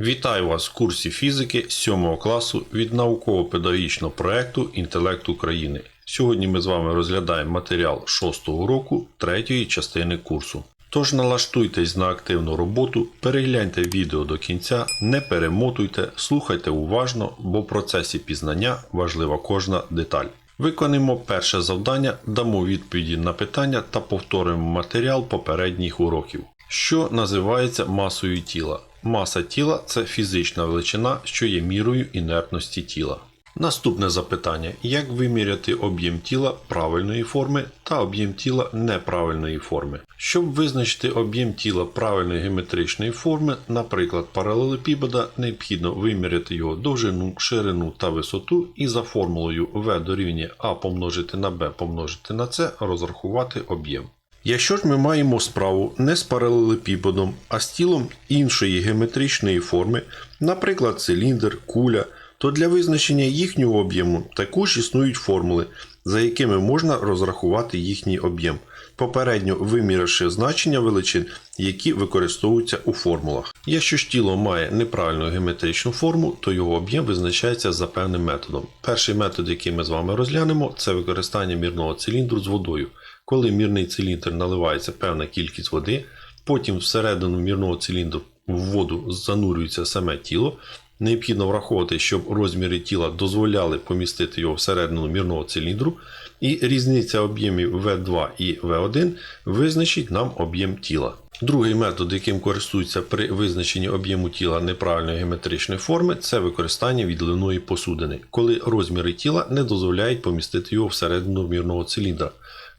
Вітаю вас в курсі фізики 7 класу від науково-педагогічного проєкту Інтелект України. Сьогодні ми з вами розглядаємо матеріал 6 уроку 3 частини курсу. Тож налаштуйтесь на активну роботу, перегляньте відео до кінця, не перемотуйте, слухайте уважно, бо в процесі пізнання важлива кожна деталь. Виконаємо перше завдання, дамо відповіді на питання та повторимо матеріал попередніх уроків. Що називається масою тіла? Маса тіла це фізична величина, що є мірою інертності тіла. Наступне запитання: як виміряти об'єм тіла правильної форми та об'єм тіла неправильної форми? Щоб визначити об'єм тіла правильної геометричної форми, наприклад, паралелепіпеда, необхідно виміряти його довжину, ширину та висоту і за формулою v дорівнює a помножити на b помножити на c розрахувати об'єм. Якщо ж ми маємо справу не з паралелепіпедом, а з тілом іншої геометричної форми, наприклад, циліндр, куля, то для визначення їхнього об'єму також існують формули, за якими можна розрахувати їхній об'єм, попередньо виміривши значення величин, які використовуються у формулах. Якщо ж тіло має неправильну геометричну форму, то його об'єм визначається за певним методом. Перший метод, який ми з вами розглянемо, це використання мірного циліндру з водою. Коли мірний циліндр наливається певна кількість води, потім всередину мірного циліндру в воду занурюється саме тіло. Необхідно враховувати, щоб розміри тіла дозволяли помістити його всередину мірного циліндру, і різниця об'ємів V2 і V1 визначить нам об'єм тіла. Другий метод, яким користуються при визначенні об'єму тіла неправильної геометричної форми, це використання відливної посудини, коли розміри тіла не дозволяють помістити його всередину мірного циліндра.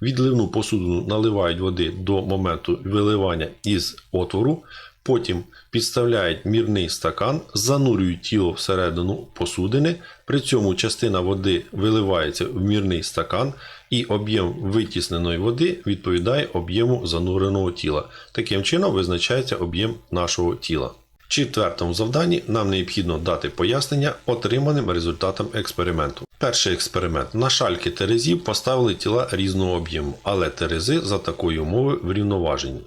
Відливну посудину наливають води до моменту виливання із отвору, потім підставляють мірний стакан, занурюють тіло всередину посудини, при цьому частина води виливається в мірний стакан, і об'єм витісненої води відповідає об'єму зануреного тіла. Таким чином визначається об'єм нашого тіла. В четвертому завданні нам необхідно дати пояснення отриманим результатам експерименту. Перший експеримент. На шальки терезів поставили тіла різного об'єму, але терези за такої умови врівноважені.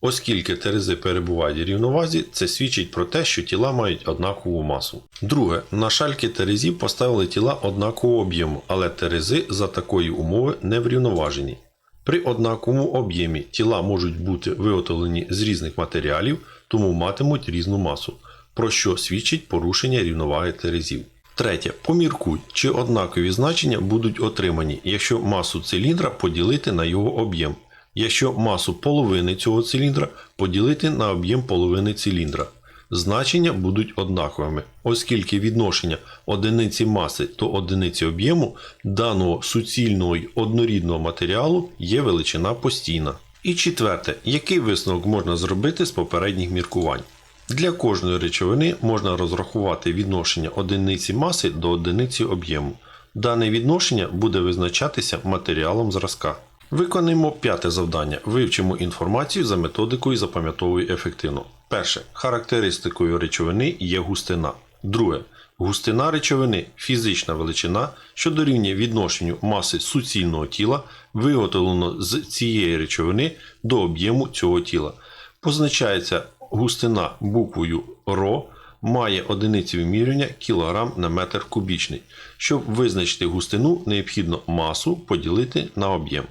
Оскільки терези перебувають в рівновазі, це свідчить про те, що тіла мають однакову масу. Друге, на шальки терезів поставили тіла однакового об'єму, але терези за такої умови не врівноважені. При однаковому об'ємі тіла можуть бути виготовлені з різних матеріалів, тому матимуть різну масу, про що свідчить порушення рівноваги терезів. Третє. Поміркуй, чи однакові значення будуть отримані, якщо масу циліндра поділити на його об'єм, якщо масу половини цього циліндра поділити на об'єм половини циліндра. Значення будуть однаковими, оскільки відношення одиниці маси до одиниці об'єму даного суцільного й однорідного матеріалу є величина постійна. І четверте, який висновок можна зробити з попередніх міркувань? Для кожної речовини можна розрахувати відношення одиниці маси до одиниці об'єму. Дане відношення буде визначатися матеріалом зразка. Виконаємо п'яте завдання. Вивчимо інформацію за методикою запам'ятовуй ефективно. Перше. Характеристикою речовини є густина. Друге. Густина речовини фізична величина, що дорівнює відношенню маси суцільного тіла, виготовлено з цієї речовини до об'єму цього тіла. Позначається густина буквою РО має одиниці вимірювання кг на метр кубічний. Щоб визначити густину, необхідно масу поділити на об'єм.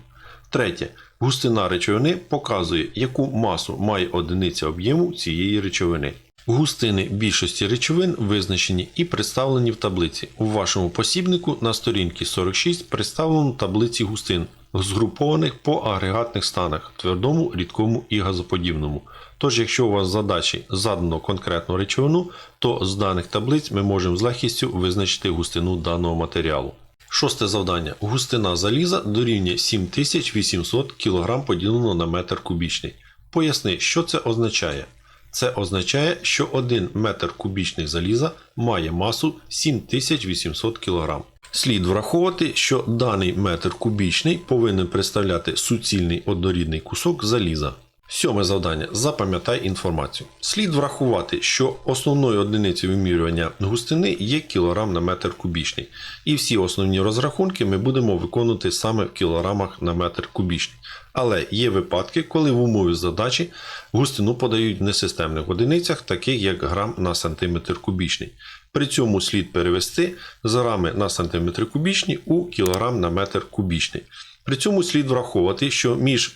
Третє. Густина речовини показує, яку масу має одиниця об'єму цієї речовини. Густини більшості речовин визначені і представлені в таблиці. У вашому посібнику на сторінці 46 представлено таблиці густин, згрупованих по агрегатних станах твердому, рідкому і газоподібному. Тож, якщо у вас в задачі задано конкретну речовину, то з даних таблиць ми можемо з легкістю визначити густину даного матеріалу. Шосте завдання. Густина заліза дорівнює 7800 кг поділено на метр кубічний. Поясни, що це означає. Це означає, що 1 метр кубічних заліза має масу 7800 кг. Слід враховувати, що даний метр кубічний повинен представляти суцільний однорідний кусок заліза. Сьоме завдання. Запам'ятай інформацію. Слід врахувати, що основною одиницею вимірювання густини є кілограм на метр кубічний. І всі основні розрахунки ми будемо виконувати саме в кілограмах на метр кубічний. Але є випадки, коли в умові задачі густину подають в несистемних одиницях, таких як грам на сантиметр кубічний. При цьому слід перевести з грами на сантиметр кубічний у кілограм на метр кубічний. При цьому слід враховувати, що між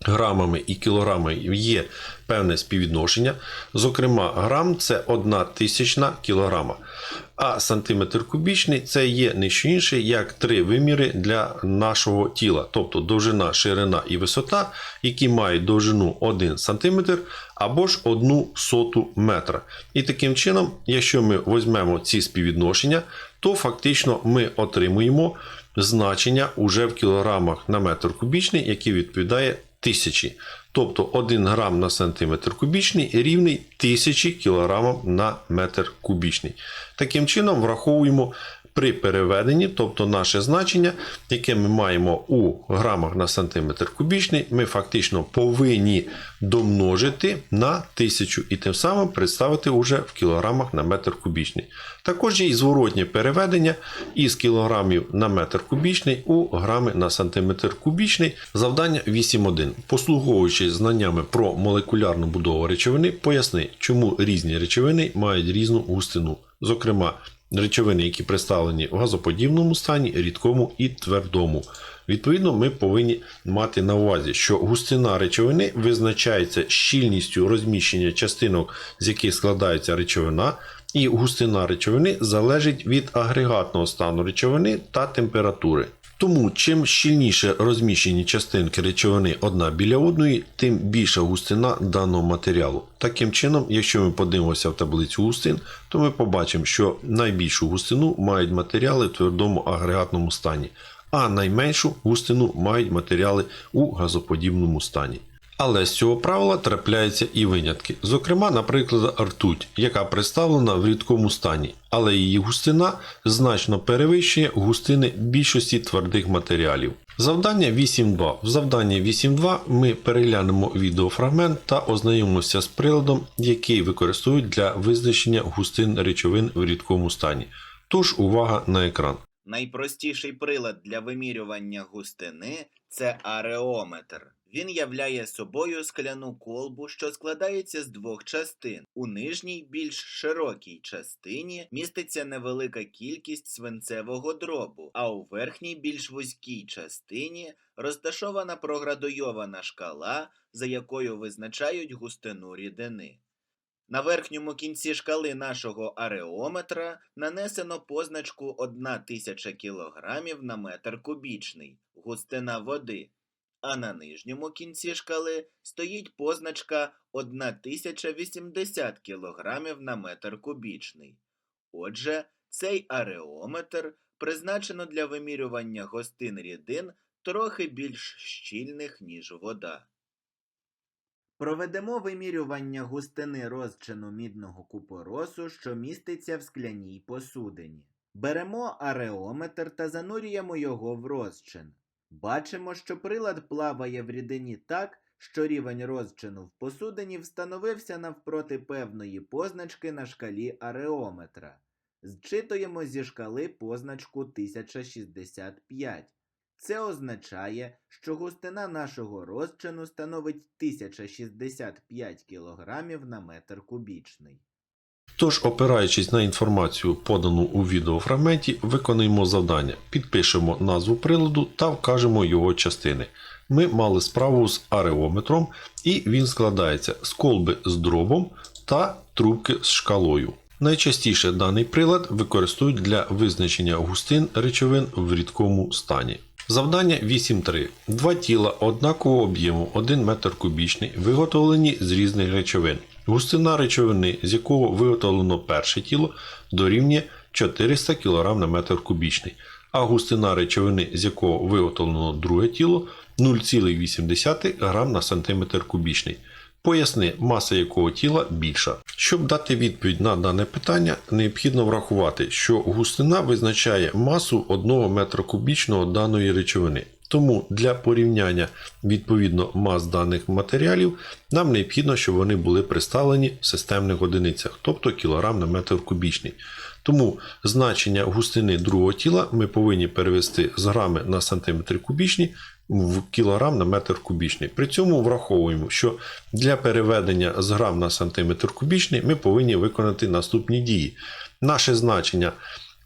грамами і кілограмами є певне співвідношення. Зокрема, грам це одна тисячна кілограма, а сантиметр кубічний це є не що інше, як три виміри для нашого тіла, тобто довжина, ширина і висота, які мають довжину 1 см або ж 1 соту метра. І таким чином, якщо ми візьмемо ці співвідношення, то фактично ми отримуємо значення уже в кілограмах на метр кубічний, який відповідає тисячі. Тобто 1 грам на сантиметр кубічний рівний 1000 кг на метр кубічний. Таким чином враховуємо при переведенні, тобто наше значення, яке ми маємо у грамах на сантиметр кубічний, ми фактично повинні домножити на 1000 і тим самим представити уже в кілограмах на метр кубічний. Також є і зворотнє переведення із кілограмів на метр кубічний у грами на сантиметр кубічний. Завдання 8.1. Послуговуючись знаннями про молекулярну будову речовини, поясни, чому різні речовини мають різну густину. Зокрема, речовини, які представлені в газоподібному стані, рідкому і твердому. Відповідно, ми повинні мати на увазі, що густина речовини визначається щільністю розміщення частинок, з яких складається речовина, і густина речовини залежить від агрегатного стану речовини та температури. Тому чим щільніше розміщені частинки речовини одна біля одної, тим більша густина даного матеріалу. Таким чином, якщо ми подивимося в таблицю густин, то ми побачимо, що найбільшу густину мають матеріали в твердому агрегатному стані, а найменшу густину мають матеріали у газоподібному стані. Але з цього правила трапляються і винятки. Зокрема, наприклад, ртуть, яка представлена в рідкому стані, але її густина значно перевищує густини більшості твердих матеріалів. Завдання 8.2. В завданні 8.2 ми переглянемо відеофрагмент та ознайомимося з приладом, який використовують для визначення густин речовин в рідкому стані. Тож увага на екран. Найпростіший прилад для вимірювання густини це ареометр. Він являє собою скляну колбу, що складається з двох частин. У нижній, більш широкій частині міститься невелика кількість свинцевого дробу, а у верхній, більш вузькій частині розташована проградуйована шкала, за якою визначають густину рідини. На верхньому кінці шкали нашого ареометра нанесено позначку 1000 кг на метр кубічний, густина води, а на нижньому кінці шкали стоїть позначка 1080 кг на метр кубічний. Отже, цей ареометр призначено для вимірювання густин рідин трохи більш щільних, ніж вода. Проведемо вимірювання густини розчину мідного купоросу, що міститься в скляній посудині. Беремо ареометр та занурюємо його в розчин. Бачимо, що прилад плаває в рідині так, що рівень розчину в посудині встановився навпроти певної позначки на шкалі ареометра. Зчитуємо зі шкали позначку 1065. Це означає, що густина нашого розчину становить 1065 кг на метр кубічний. Тож, опираючись на інформацію, подану у відеофрагменті, виконуємо завдання, підпишемо назву приладу та вкажемо його частини. Ми мали справу з ареометром, і він складається з колби з дробом та трубки з шкалою. Найчастіше даний прилад використовують для визначення густин речовин в рідкому стані. Завдання 8.3. Два тіла однакового об'єму 1 метр кубічний, виготовлені з різних речовин. Густина речовини, з якого виготовлено перше тіло, дорівнює 400 кг на метр кубічний, а густина речовини, з якого виготовлено друге тіло, 0,8 г на сантиметр кубічний. Поясни, маса якого тіла більша. Щоб дати відповідь на дане питання, необхідно врахувати, що густина визначає масу 1 метра кубічного даної речовини. Тому для порівняння відповідно мас даних матеріалів нам необхідно, щоб вони були представлені в системних одиницях, тобто кілограм на метр кубічний. Тому значення густини другого тіла ми повинні перевести з грами на сантиметр кубічні в кілограм на метр кубічний. При цьому враховуємо, що для переведення з грам на сантиметр кубічний ми повинні виконати наступні дії. Наше значення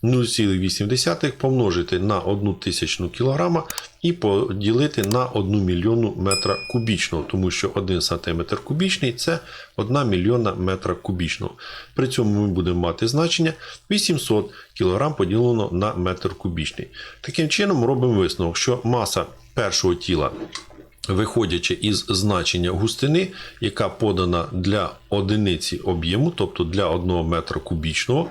0,8 помножити на 1 тисячну кілограма і поділити на 1 мільйонну метра кубічного, тому що 1 сантиметр кубічний це 1 мільйона метра кубічного. При цьому ми будемо мати значення 800 кг поділено на метр кубічний. Таким чином робимо висновок, що маса першого тіла виходячи із значення густини, яка подана для одиниці об'єму, тобто для 1 метра кубічного,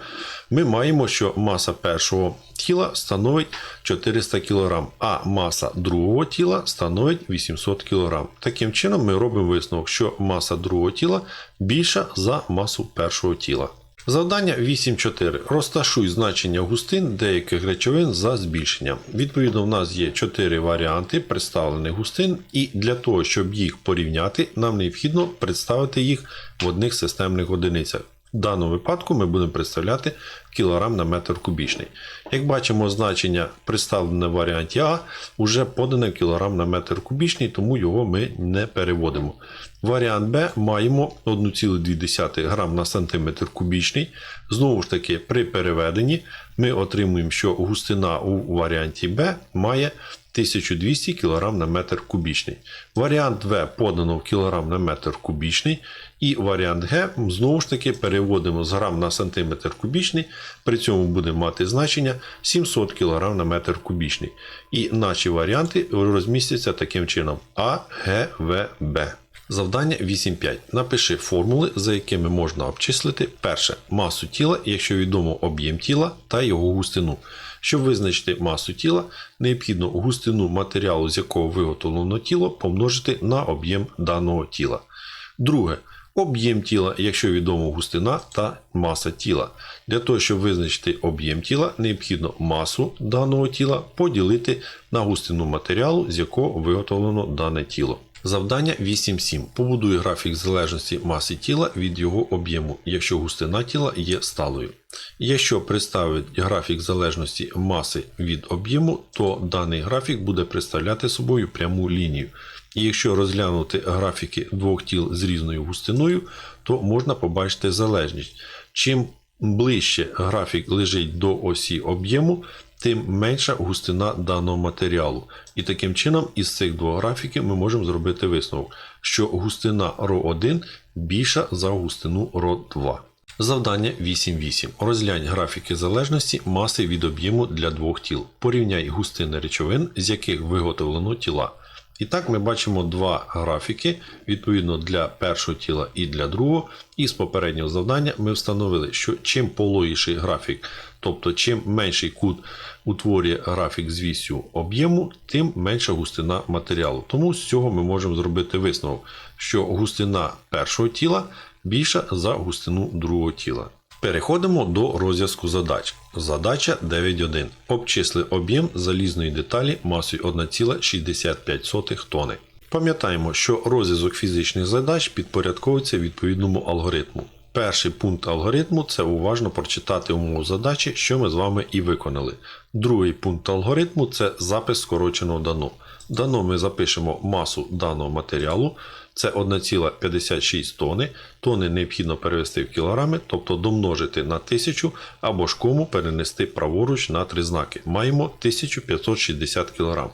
ми маємо, що маса першого тіла становить 400 кг, а маса другого тіла становить 800 кг. Таким чином, ми робимо висновок, що маса другого тіла більша за масу першого тіла. Завдання 8.4. Розташуй значення густин деяких речовин за збільшенням. Відповідно, в нас є 4 варіанти представлених густин, і для того, щоб їх порівняти, нам необхідно представити їх в одних системних одиницях. В даному випадку ми будемо представляти кілограм на метр кубічний. Як бачимо, значення представлене в варіанті А вже подане в кілограм на метр кубічний, тому його ми не переводимо. Варіант Б маємо 1,2 грам на сантиметр кубічний. Знову ж таки, при переведенні ми отримуємо, що густина у варіанті Б має 1200 кг на метр кубічний. Варіант В подано в кілограм на метр кубічний. І варіант Г знову ж таки переводимо з грам на сантиметр кубічний. При цьому будемо мати значення 700 кг на метр кубічний. І наші варіанти розмістяться таким чином: А, Г, В, Б. Завдання 8.5. Напиши формули, за якими можна обчислити перше масу тіла, якщо відомо об'єм тіла та його густину. Щоб визначити масу тіла, необхідно густину матеріалу, з якого виготовлено тіло, помножити на об'єм даного тіла. Друге. Об'єм тіла, якщо відомо густина та маса тіла. Для того, щоб визначити об'єм тіла, необхідно масу даного тіла поділити на густину матеріалу, з якого виготовлено дане тіло. Завдання 8.7. Побудуй графік залежності маси тіла від його об'єму, якщо густина тіла є сталою. Якщо представити графік залежності маси від об'єму, то даний графік буде представляти собою пряму лінію. І якщо розглянути графіки двох тіл з різною густиною, то можна побачити залежність. Чим ближче графік лежить до осі об'єму, тим менша густина даного матеріалу. І таким чином із цих двох графіків ми можемо зробити висновок, що густина ρ1 більша за густину ρ2. Завдання 8.8. Розглянь графіки залежності маси від об'єму для двох тіл. Порівняй густини речовин, з яких виготовлено тіла. І так ми бачимо два графіки, відповідно для першого тіла і для другого. І з попереднього завдання ми встановили, що чим пологіший графік, тобто чим менший кут утворює графік з вісю об'єму, тим менша густина матеріалу. Тому з цього ми можемо зробити висновок, що густина першого тіла більша за густину другого тіла. Переходимо до розв'язку задач. Задача 9.1. Обчисли об'єм залізної деталі масою 1,65 тони. Пам'ятаємо, що розв'язок фізичних задач підпорядковується відповідному алгоритму. Перший пункт алгоритму це уважно прочитати умову задачі, що ми з вами і виконали. Другий пункт алгоритму це запис скороченого дано. Дано ми запишемо масу даного матеріалу. Це 1,56 тони. Тони необхідно перевести в кілограми, тобто домножити на 1000 або ж кому перенести праворуч на три знаки. Маємо 1560 кг.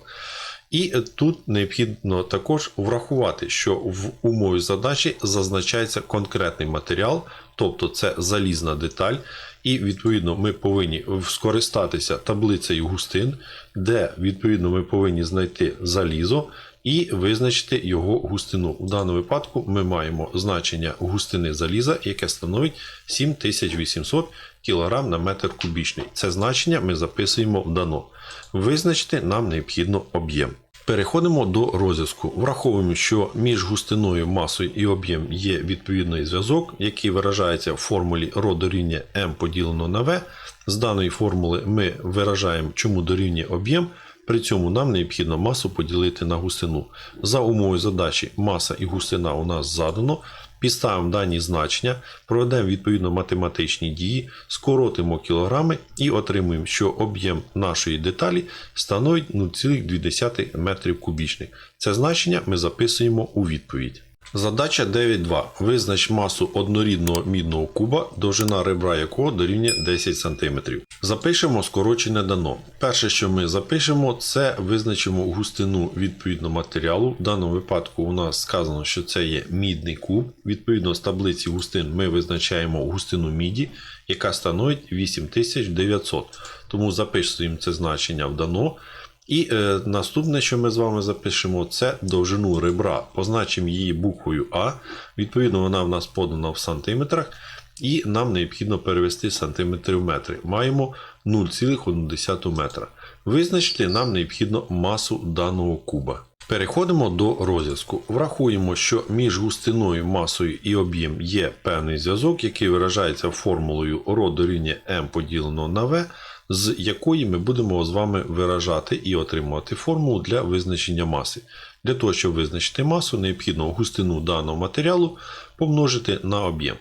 І тут необхідно також врахувати, що в умові задачі зазначається конкретний матеріал, тобто це залізна деталь, і відповідно ми повинні скористатися таблицею густин, де відповідно ми повинні знайти залізо і визначити його густину. У даному випадку ми маємо значення густини заліза, яке становить 7800 кг на метр кубічний. Це значення ми записуємо в дано. Визначити нам необхідно об'єм. Переходимо до розв'язку. Враховуємо, що між густиною, масою і об'єм є відповідний зв'язок, який виражається в формулі ρ дорівнює m поділено на v. З даної формули ми виражаємо, чому дорівнює об'єм, При цьому нам необхідно масу поділити на густину. За умовою задачі маса і густина у нас задано. Підставимо дані значення, проведемо відповідно математичні дії, скоротимо кілограми і отримуємо, що об'єм нашої деталі становить 0,2 метрів кубічних. Це значення ми записуємо у відповідь. Задача 9.2. Визнач масу однорідного мідного куба, довжина ребра якого дорівнює 10 см. Запишемо скорочене дано. Перше, що ми запишемо, це визначимо густину відповідно матеріалу. В даному випадку у нас сказано, що це є мідний куб. Відповідно з таблиці густин ми визначаємо густину міді, яка становить 8900. Тому записуємо це значення в дано. І е, наступне, що ми з вами запишемо, це довжину ребра. Позначимо її буквою А. Відповідно, вона в нас подана в сантиметрах. І нам необхідно перевести сантиметри в метри. Маємо 0,1 метра. Визначити нам необхідно масу даного куба. Переходимо до розв'язку. Врахуємо, що між густиною, масою і об'єм є певний зв'язок, який виражається формулою ρ дорівнює m поділено на v, з якої ми будемо з вами виражати і отримувати формулу для визначення маси. Для того, щоб визначити масу, необхідно густину даного матеріалу помножити на об'єм.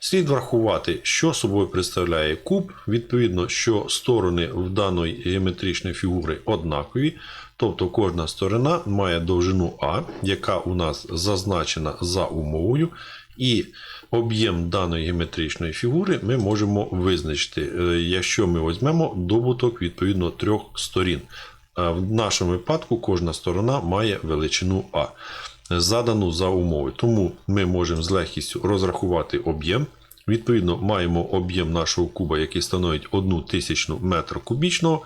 Слід врахувати, що собою представляє куб, відповідно, що сторони в даної геометричної фігури однакові, тобто кожна сторона має довжину А, яка у нас зазначена за умовою, і об'єм даної геометричної фігури ми можемо визначити, е, якщо ми візьмемо добуток відповідно трьох сторін. В нашому випадку кожна сторона має величину А, задану за умови. Тому ми можемо з легкістю розрахувати об'єм. Відповідно, маємо об'єм нашого куба, який становить 1 тисячну метр кубічного,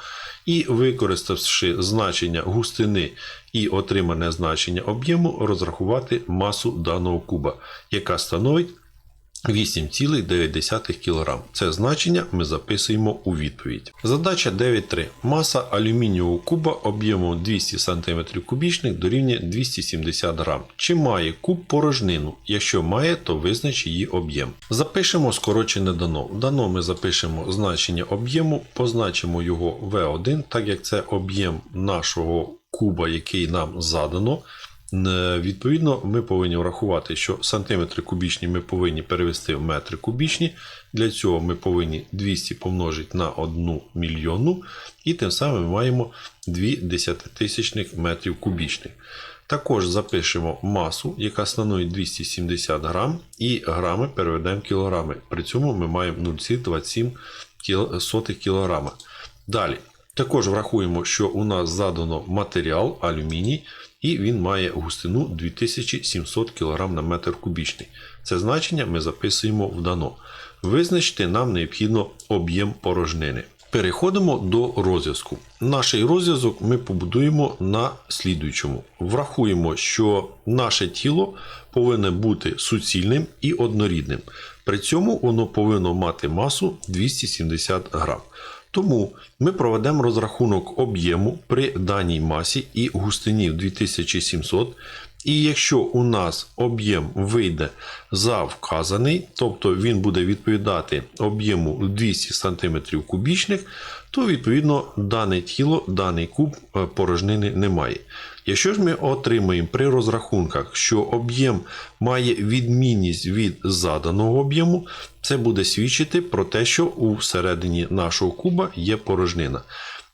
і використавши значення густини і отримане значення об'єму, розрахувати масу даного куба, яка становить 8,9 кг. Це значення ми записуємо у відповідь. Задача 9.3. Маса алюмінієвого куба об'ємом 200 см кубічних дорівнює 270 г. Чи має куб порожнину? Якщо має, то визнач її об'єм. Запишемо скорочене дано. Дано ми запишемо значення об'єму, позначимо його V1, так як це об'єм нашого куба, який нам задано. Е, Відповідно, ми повинні врахувати, що сантиметри кубічні ми повинні перевести в метри кубічні. Для цього ми повинні 200 помножити на 1 мільйонну, і тим самим ми маємо 2 десятитисячних метрів кубічних. Також запишемо масу, яка становить 270 грам, і грами переведемо в кілограми. При цьому ми маємо 0,27 кіл- кілограма. Далі. Також врахуємо, що у нас задано матеріал алюміній, і він має густину 2700 кг на метр кубічний. Це значення ми записуємо в дано. Визначити нам необхідно об'єм порожнини. Переходимо до розв'язку. Наш розв'язок ми побудуємо на слідуючому. Врахуємо, що наше тіло повинне бути суцільним і однорідним. При цьому воно повинно мати масу 270 грам. Тому ми проведемо розрахунок об'єму при даній масі і густині в 2700. І якщо у нас об'єм вийде за вказаний, тобто він буде відповідати об'єму 200 см кубічних, то відповідно дане тіло, даний куб е, порожнини немає. Якщо ж ми отримаємо при розрахунках, що об'єм має відмінність від заданого об'єму, це буде свідчити про те, що у всередині нашого куба є порожнина.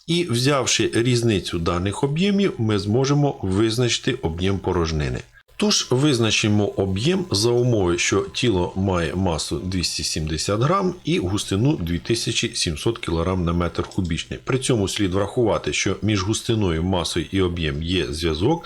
І взявши різницю даних об'ємів, ми зможемо визначити об'єм порожнини. Тож визначимо об'єм за умови, що тіло має масу 270 грам і густину 2700 кг на метр кубічний. При цьому слід врахувати, що між густиною, масою і об'єм є зв'язок.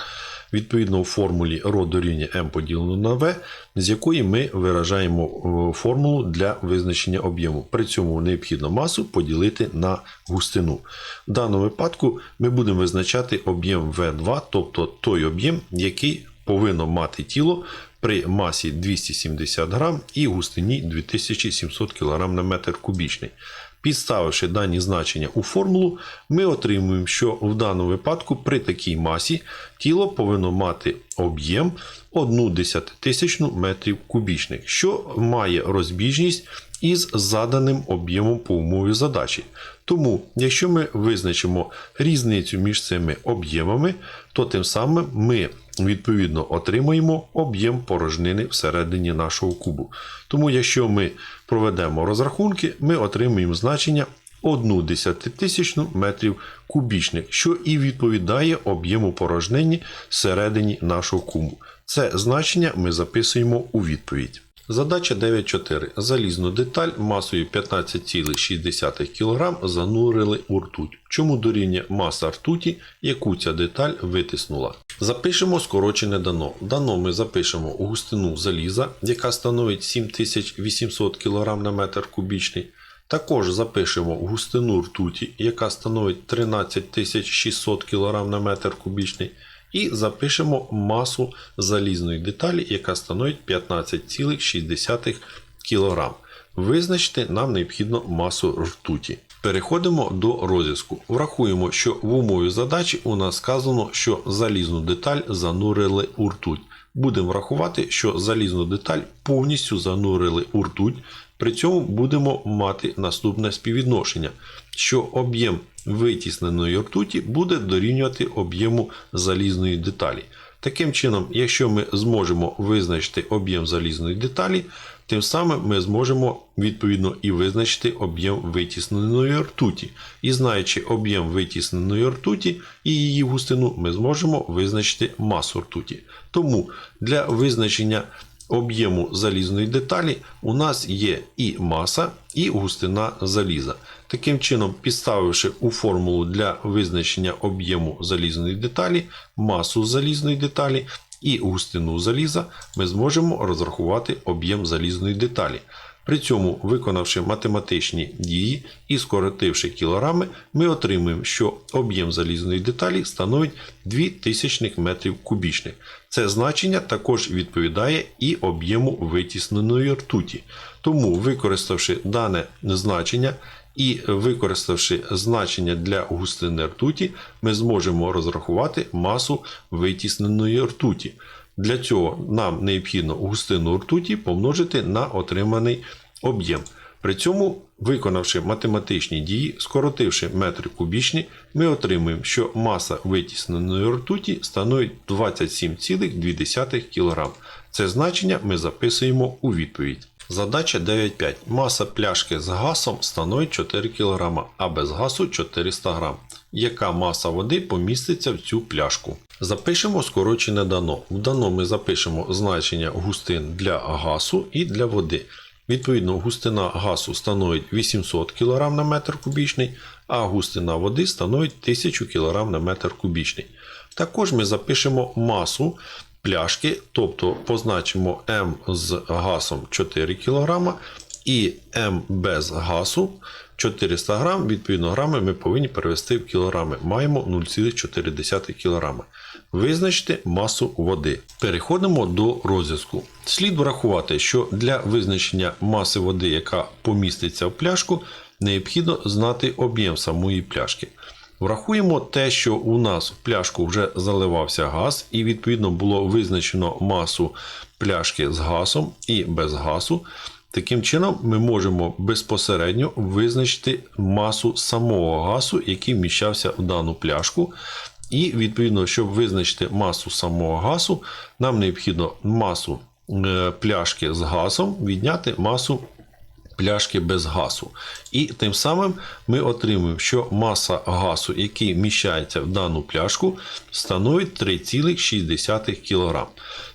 Відповідно, у формулі ρ дорівнює m поділено на v, з якої ми виражаємо е, формулу для визначення об'єму. При цьому необхідно масу поділити на густину. В даному випадку ми будемо визначати об'єм V2, тобто той об'єм, який повинно мати тіло при масі 270 грам і густині 2700 кг на метр кубічний. Підставивши дані значення у формулу, ми отримуємо, що в даному випадку при такій масі тіло повинно мати об'єм 1 десятитисячну метрів кубічних, що має розбіжність із заданим об'ємом по умові задачі. Тому, якщо ми визначимо різницю між цими об'ємами, то тим самим ми відповідно отримаємо об'єм порожнини всередині нашого кубу. Тому, якщо ми проведемо розрахунки, ми отримаємо значення 1 десятитисячну метрів кубічних, що і відповідає об'єму порожнині всередині нашого кубу. Це значення ми записуємо у відповідь. Задача 9.4. Залізну деталь масою 15,6 кг занурили у ртуть. Чому дорівнює маса ртуті, яку ця деталь витиснула? Запишемо скорочене дано. Дано ми запишемо густину заліза, яка становить 7800 кг на метр кубічний. Також запишемо густину ртуті, яка становить 13600 кг на метр кубічний. І запишемо масу залізної деталі, яка становить 15,6 кг. Визначити нам необхідно масу ртуті. Переходимо до розв'язку. Врахуємо, що в умові задачі у нас сказано, що залізну деталь занурили у ртуть. Будемо врахувати, що залізну деталь повністю занурили у ртуть. При цьому будемо мати наступне співвідношення, що об'єм витісненої ртуті буде дорівнювати об'єму залізної деталі. Таким чином, якщо ми зможемо визначити об'єм залізної деталі, тим самим ми зможемо відповідно і визначити об'єм витісненої ртуті. І знаючи об'єм витісненої ртуті і її густину, ми зможемо визначити масу ртуті. Тому для визначення об'єму залізної деталі у нас є і маса, і густина заліза. Таким чином, підставивши у формулу для визначення об'єму залізної деталі, масу залізної деталі і густину заліза, ми зможемо розрахувати об'єм залізної деталі. При цьому, виконавши математичні дії і скоротивши кілограми, ми отримуємо, що об'єм залізної деталі становить 2000 метрів кубічних. Це значення також відповідає і об'єму витісненої ртуті. Тому, використавши дане значення і використавши значення для густини ртуті, ми зможемо розрахувати масу витісненої ртуті. Для цього нам необхідно густину ртуті помножити на отриманий об'єм. При цьому, виконавши математичні дії, скоротивши метри кубічні, ми отримуємо, що маса витісненої ртуті становить 27,2 кг. Це значення ми записуємо у відповідь. Задача 9.5. Маса пляшки з газом становить 4 кг, а без газу 400 г. Яка маса води поміститься в цю пляшку? Запишемо скорочене дано. В дано ми запишемо значення густин для газу і для води. Відповідно, густина газу становить 800 кг на метр кубічний, а густина води становить 1000 кг на метр кубічний. Також ми запишемо масу пляшки, тобто позначимо М з газом 4 кг і М без газу 400 г. Відповідно, грами ми повинні перевести в кілограми. Маємо 0,4 кг. Визначте масу води. Переходимо до розв'язку. Слід врахувати, що для визначення маси води, яка поміститься в пляшку, необхідно знати об'єм самої пляшки. Врахуємо те, що у нас в пляшку вже заливався газ, і відповідно було визначено масу пляшки з газом і без газу. Таким чином, ми можемо безпосередньо визначити масу самого газу, який вміщався в дану пляшку. І відповідно, щоб визначити масу самого газу, нам необхідно масу е, пляшки з газом відняти масу пляшки без газу. І тим самим ми отримуємо, що маса газу, який вміщається в дану пляшку, становить 3,6 кг.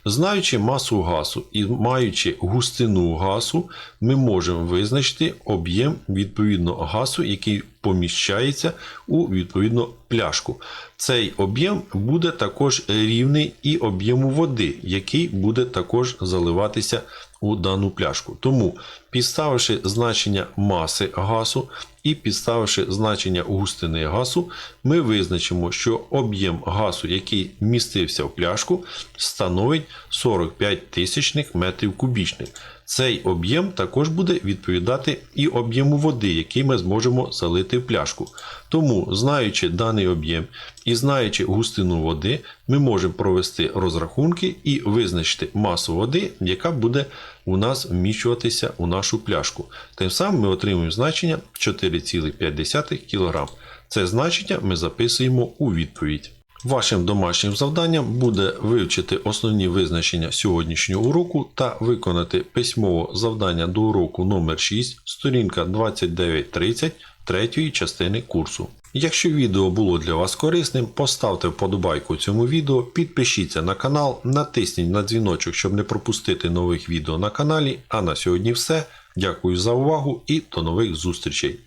Знаючи масу газу і маючи густину газу, ми можемо визначити об'єм відповідно газу, який поміщається у відповідну пляшку. Цей об'єм буде також рівний і об'єму води, який буде також заливатися у дану пляшку. Тому, підставивши значення маси газу і підставивши значення густини газу, ми визначимо, що об'єм газу, який містився в пляшку, становить 45 тисячних метрів кубічних. Цей об'єм також буде відповідати і об'єму води, який ми зможемо залити в пляшку. Тому, знаючи даний об'єм і знаючи густину води, ми можемо провести розрахунки і визначити масу води, яка буде у нас вміщуватися у нашу пляшку. Тим самим ми отримуємо значення 4,5 кг. Це значення ми записуємо у відповідь. Вашим домашнім завданням буде вивчити основні визначення сьогоднішнього уроку та виконати письмово завдання до уроку номер 6, сторінка 2930 третьої частини курсу. Якщо відео було для вас корисним, поставте вподобайку цьому відео, підпишіться на канал, натисніть на дзвіночок, щоб не пропустити нових відео на каналі. А на сьогодні все. Дякую за увагу і до нових зустрічей!